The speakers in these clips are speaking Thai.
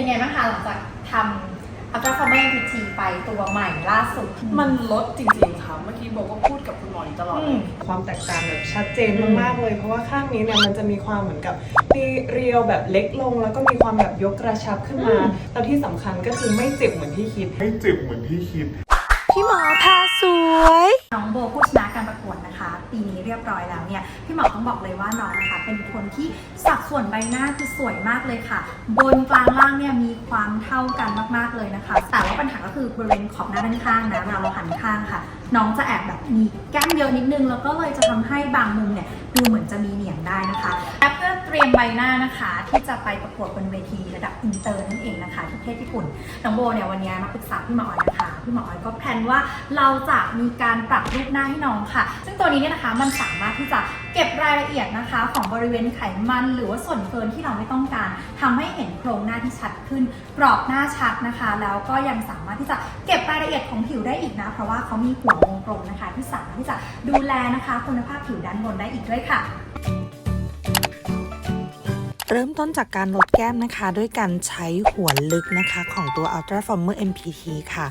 เป็นไงบ้างคะหลังจากทำอัลตราฟอร์เมอร์พีทีไปตัวใหม่ล่าสุด มันลดจริงๆ ค่ะ เมื่อกี้โบก็พูดกับคุณหมออยู่ตลอดอืเลมยความแตกต่างแบบชัดเจนมากๆเลย เพราะว่าข้างนี้เนี่ยมันจะมีความเหมือนกับมีเรียวแบบเล็กลง แล้วก็มีความแบบยกกระชับขึ้นมาแล้วที่สำคัญก็คือไม่เจ็บเหมือนที่คิด ไม่เจ็บเหมือนที่คิดพี่หมอพาสวยน้องโบผู้ชนะการประกวดนะคะ ปีนี้เรียบร้อยแล้วเนี่ยพี่หมอต้องบอกเลยว่าน้องนะคะเป็นคนที่สัดส่วนใบหน้าคือสวยมากเลยค่ะ บนกลางล่างเนี่ยมีความเท่ากันมากๆเลยนะคะ แต่ว่าปัญหาก็คือบริเวณขอบหน้าด้านข้างนะเวลาเราหันข้างค่ะ น้องจะแอบแบบมีแก้มเยอะนิดนึง แล้วก็เลยจะทำให้บางมุมเนี่ยดูเหมือนจะมีเหนียงได้นะคะและเพื่อเตรียมใบหน้านะคะ ที่จะไปประกวดบนเวทีระดับอินเตอร์นั่นเองนะคะที่ประเทศญี่ปุ่นน้องโบเนี่ยวันนี้มาปรึกษาพี่หมอออยนะคะ พี่หมอออยก็แพลนว่าเราจะมีการปรับรูปหน้าให้น้องค่ะ ซึ่งตัวนี้เนี่ยนะคะมันสามารถที่จะเก็บรายละเอียดนะคะของบริเวณไขมันหรือว่าส่วนเกินที่เราไม่ต้องการทำให้เห็นโครงหน้าที่ชัดขึ้น กรอบหน้าชัดนะคะ แล้วก็ยังสามารถที่จะเก็บรายละเอียดของผิวได้อีกนะ เพราะว่าเขามีหัววงกลมนะคะ ที่สามารถที่จะดูแลนะคะ คุณภาพผิวด้านบนได้อีกด้วยค่ะ เริ่มต้นจากการลดแก้มนะคะ ด้วยการใช้หัวลึกนะคะของตัว Ultra Former MPT ค่ะ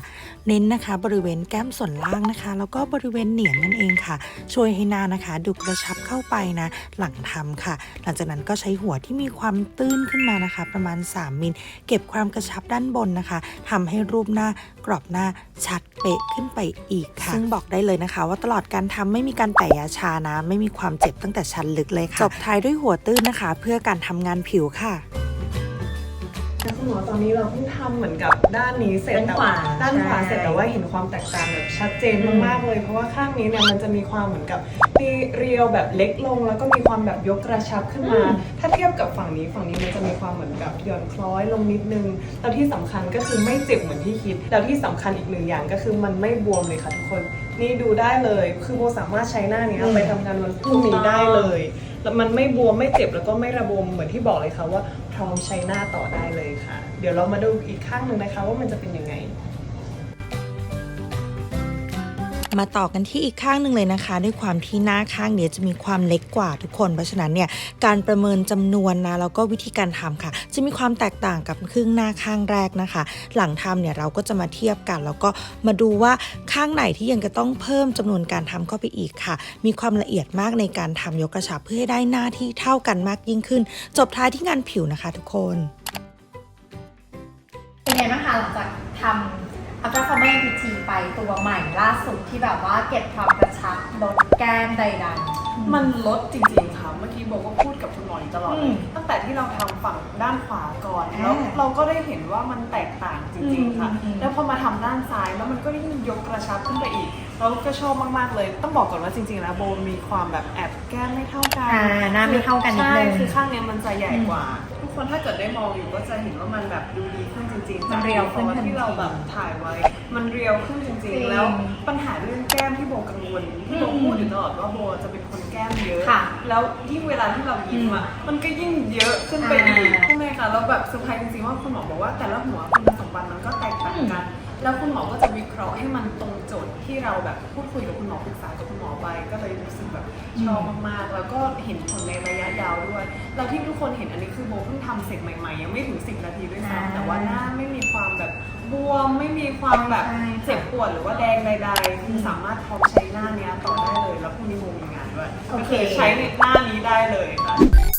เน้นนะคะบริเวณแก้มส่วนล่างนะคะ แล้วก็บริเวณเหนียงนั่นเองค่ะ ช่วยให้หน้านะคะ ดูกระชับเข้าไปนะ หลังทำค่ะ หลังจากนั้นก็ใช้หัวที่มีความตื้นขึ้นมานะคะ ประมาณ 3มิลเก็บความกระชับด้านบนนะคะทำให้รูปหน้ากรอบหน้าชัดเป๊ะขึ้นไปอีกค่ะ ซึ่งบอกได้เลยนะคะ ว่าตลอดการทำไม่มีการแตะยาชานะ ไม่มีความเจ็บตั้งแต่ชั้นลึกเลยค่ะจบท้ายด้วยหัวตื้นนะคะ เพื่อการทำงานผิวค่ะแล้วคุณหมอตอนนี้เราเพิ่งทำเหมือนกับด้านนี้เสร็จด้านแต่ขวาด้านขวาใช่ เสร็จแต่ว่าเห็นความแตกต่างแบบชัดเจนอืมมากๆเลย เพราะว่าข้างนี้เนี่ยมันจะมีความเหมือนกับมีเรียวแบบเล็กลง แล้วก็มีความแบบยกกระชับขึ้นมา ถ้าเทียบกับฝั่งนี้ฝั่งนี้มันจะมีความเหมือนกับหย่อนคล้อยลงนิดนึงแล้วที่สำคัญก็คือไม่เจ็บเหมือนที่คิด แล้วที่สำคัญอีกหนึ่งอย่างก็คือมันไม่บวมเลยค่ะทุกคน นี่ดูได้เลยคือโบสามารถใช้หน้านี้ไปทำงานวันพรุ่งนี้ได้เลย แล้วมันไม่บวมไม่เจ็บแล้วก็ไม่ระบมเหมือนที่บอกเลยค่ะว่าพร้อมใช้หน้าต่อได้เลยค่ะ เดี๋ยวเรามาดูอีกข้างหนึ่งนะคะว่ามันจะเป็นยังไง มาต่อกันที่อีกข้างหนึ่งเลยนะคะ ด้วยความที่หน้าข้างเนี้ยจะมีความเล็กกว่าทุกคน เพราะฉะนั้นเนี่ยการประเมินจำนวนนะแล้วก็วิธีการทำค่ะ จะมีความแตกต่างกับครึ่งหน้าข้างแรกนะคะ หลังทำเนี่ยเราก็จะมาเทียบกัน แล้วก็มาดูว่าข้างไหนที่ยังจะต้องเพิ่มจำนวนการทำเข้าไปอีกค่ะ มีความละเอียดมากในการทำยกกระชับเพื่อให้ได้หน้าที่เท่ากันมากยิ่งขึ้น จบท้ายที่งานผิวนะคะ ทุกคน เป็นไงบ้างคะหลังจากทำ อัลตราฟอร์เมอร์พีทีไปตัวใหม่ล่าสุดที่แบบว่าเก็บความกระชับลดแก้มใดๆ มันลดจริงๆค่ะ เมื่อกี้โบก็พูดกับคุณหมออยู่ตลอดเลอืยมตั้งแต่ที่เราทำฝั่งด้านขวาก่อนอ่าแล้วเราก็ได้เห็นว่ามันแตกต่างจริงๆค่ะอืมอืม แล้วพอมาทำด้านซ้ายแล้วมันก็ยิ่งยกกระชับขึ้นไปอีก เราก็ชอบมาก ๆ เลย ต้องบอกก่อนว่าจริง ๆ แล้วโบมีความแบบแอบแก้มไม่เท่ากันอ่าหน้าไม่เท่ากันนิดนึง ใช่คือข้างเนี้ยมันจะใหญ่กว่า ทุกคนถ้าเกิดได้มองอยู่ก็จะเห็นว่ามันแบบดูดีขึ้นจริงๆมันเรียวขึ้นจากทันทีที่เราแบบถ่ายไว้ มันเรียวขึ้นจจริริงงๆ แล้วปัญหาเรื่องแก้มที่โบกังวลที่โบอืมพูดอยู่ตลอดว่าโบจะเป็นคนแก้มเยอะ ค่ะแล้วยิ่งเวลาที่เรายิ้มอะมันก็ยิ่งเยอะขึ้นไปอีกอ่า ใช่ไหมคะแล้วแบบเซอร์ไพรส์จริงๆว่าคุณหมอบอกว่าแต่ละหัวคุณสมบัติมันก็แตกต่างกัน แล้วคุณหมอก็จะวิเคราะห์ให้มันตรงโจทย์ที่เราแบบพูดคุยกับคุณหมอปรึกษากับคุณหมอไปก็เลยรู้สึกแบบชอบมากๆ แล้วก็เห็นผลในระยะยาวด้วย แล้วที่ทุกคนเห็นอันนี้คือโบเพิ่งทำเสร็จใหม่ๆ ยังไม่ถึง 10 นาทีด้วยอ่าซ้ำแต่ว่าหน้าไม่มีความแบบบวมไม่มีความแบบใช่ค่ะเจ็บปวดหรือว่าแดงใดๆคือสามารถพร้อมใช้หน้าเนี้ยต่อได้เลย แล้วพรุ่งนี้โบมีงานด้วยโอก็เคคือใช้ในหน้านี้ได้เลยค่ะ